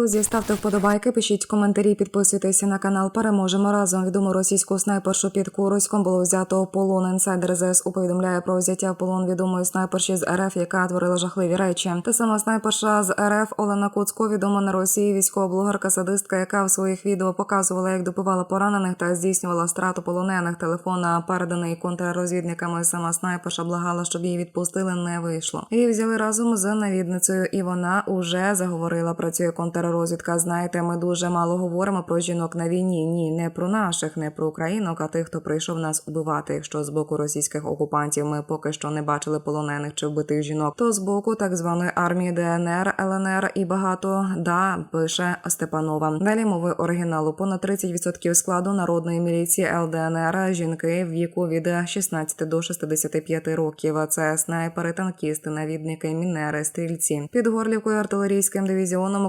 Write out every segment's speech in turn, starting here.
Друзі, ставте вподобайки, пишіть коментарі, підписуйтеся на канал. Переможемо разом. Відому російську снайпершу під Куроськом було взято полон. Інсайдер ЗСУ повідомляє про взяття полон відомої снайперші з РФ, яка творила жахливі речі. Та сама снайперша з РФ Олена Куцько, відома на Росії, військова блогерка садистка, яка в своїх відео показувала, як добивала поранених та здійснювала страту полонених. Телефон переданий контррозвідниками. Сама снайперша благала, щоб її відпустили. Не вийшло. Її взяли разом з навідницею, і вона уже заговорила. Працює контррозвідка. Знаєте, ми дуже мало говоримо про жінок на війні. Ні, не про наших, не про українок, а тих, хто прийшов нас убивати. Якщо з боку російських окупантів ми поки що не бачили полонених чи вбитих жінок, то з боку так званої армії ДНР, ЛНР і багато да пише Степанова. Далі мови оригіналу понад 30% складу народної міліції ЛДНР жінки в віку від 16 до 65 років. Це снайпери, танкісти, навідники, мінери, стрільці під горлівкою артилерійським дивізіоном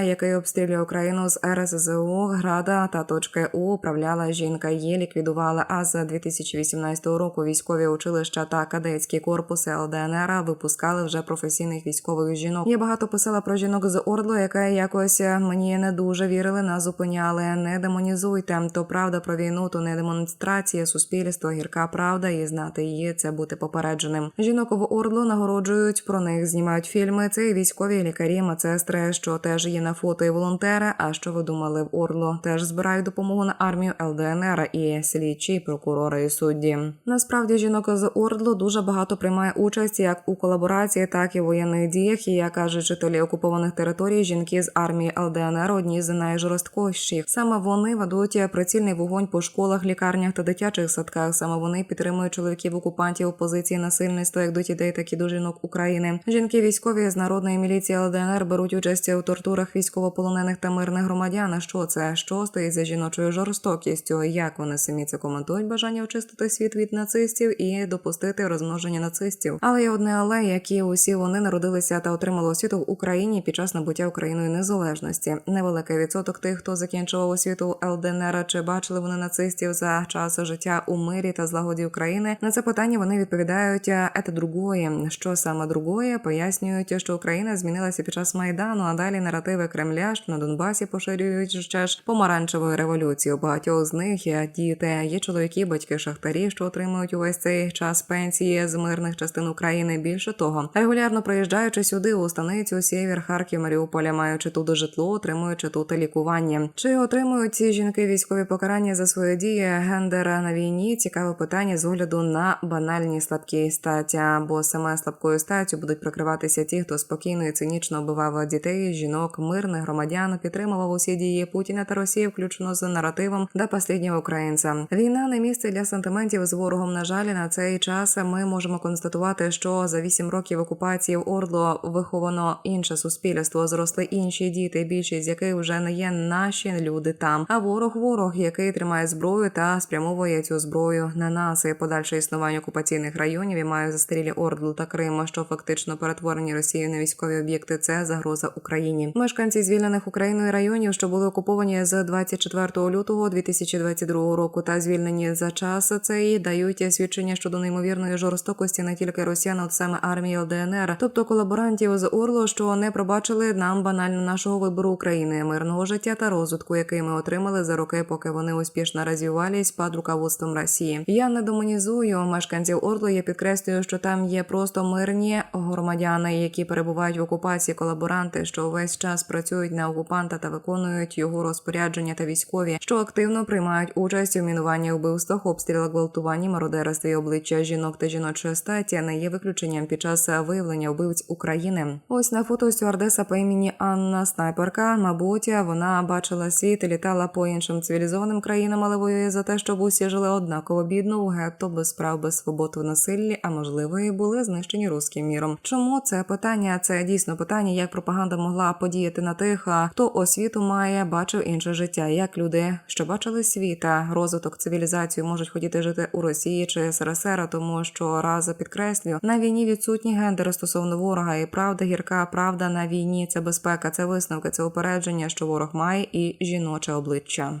Який обстрілює Україну з РСЗУ, Града та точки У управляла жінка. Її ліквідували. А з 2018 року військові училища та кадетські корпуси ЛДНР випускали вже професійних військових жінок. Я багато писала про жінок з Ордло, яке якось мені не дуже вірили, нас зупиняли. Не демонізуйте. То правда про війну, то не демонстрація суспільства, гірка правда, і знати її це бути попередженим. Жінок в Ордло нагороджують про них, знімають фільми. Це військові лікарі, медсестри, що теж є на фото і волонтери. А що ви думали в Орло? Теж збирають допомогу на армію ЛДНР і слідчі, прокурори і судді. Насправді жінок з Ордло дуже багато приймає участь як у колаборації, так і в воєнних діях. І як кажуть жителі окупованих територій, жінки з армії ЛДНР одні з найжорсткіших. Саме вони ведуть прицільний вогонь по школах, лікарнях та дитячих садках. Саме вони підтримують чоловіків окупантів у позиції насильництва як до дітей, так і до жінок України. Жінки військові з народної міліції ЛДНР беруть участь у тортурах військовополонених та мирних громадян. А Що це? Що стоїть за жіночою жорстокістю? Як вони самі це коментують? Бажання очистити світ від нацистів і допустити розмноження нацистів. Але є одне але, які усі вони народилися та отримали освіту в Україні під час набуття Україною незалежності. Невеликий відсоток тих, хто закінчував освіту ЛДНР, чи бачили вони нацистів за час життя у мирі та злагоді України. На це питання вони відповідають «Ете другое». Що саме другое? Пояснюють, що Україна змінилася під час майдану, а далі наративи Кремля, що на Донбасі поширюють ще ж помаранчевої революції. У багатьох з них є діти, є чоловіки, батьки шахтарі, що отримують увесь цей час пенсії з мирних частин України. Більше того, регулярно приїжджаючи сюди у станицю Сєвєр, Харків, Маріуполя, маючи тут житло, отримуючи тут лікування. Чи отримують ці жінки військові покарання за свої дії гендера на війні? Цікаве питання з огляду на банальні слабкі статі, бо саме слабкою статтю будуть прикриватися ті, хто спокійно і цинічно вбивав дітей, жінок, мирних громадян, підтримував усі дії Путіна та Росії, включно з наративом до посліднього українця. Війна не місце для сантиментів з ворогом. На жаль, на цей час ми можемо констатувати, що за вісім років окупації в Орло виховано інше суспільство, зросли інші діти, більшість з яких вже не є наші люди там. А ворог ворог, який тримає зброю та спрямовує цю зброю на нас і подальше існування окупаційних районів і має застарілі Ордлу та Крима, що фактично перетворені Росією на військові об'єкти. Це загроза Україні. Мешканці звільнених Україною районів, що були окуповані з 24 лютого 2022 року, та звільнені за час цей дають свідчення щодо неймовірної жорстокості не тільки росіян, от саме армії ЛДНР, тобто колаборантів з Орло, що не пробачили нам банально нашого вибору України, мирного життя та розвитку, який ми отримали за роки, поки вони успішно розвивались під руководством Росії. Я не демонізую мешканців Орло. Я підкреслюю, що там є просто мирні громадяни, які перебувають в окупації, колаборанти, що увесь час працюють на окупанта та виконують його розпорядження та військові, що активно приймають участь у мінуванні вбивствах, обстрілах, гвалтуванні, мародерстві обличчя жінок та жіночої статі не є виключенням під час виявлення вбивць України. Ось на фото стюардеса по імені Анна Снайперка. Мабуть, вона бачила світ літала по іншим цивілізованим країнам, але воює за те, щоб усі жили однаково бідно у гетто, без прав, без свобод в насиллі, а можливо і були знищені руським міром. Чому це питання? Це дійсно питання, як пропаганда могла подіяти на тих, хто освіту має, бачив інше життя, як люди, що бачили світа, розвиток цивілізацію, можуть хотіти жити у Росії чи СРСР, тому що раз підкреслю на війні відсутні гендери стосовно ворога, і правда гірка правда на війні це безпека, це висновки, це упередження, що ворог має, і жіноче обличчя.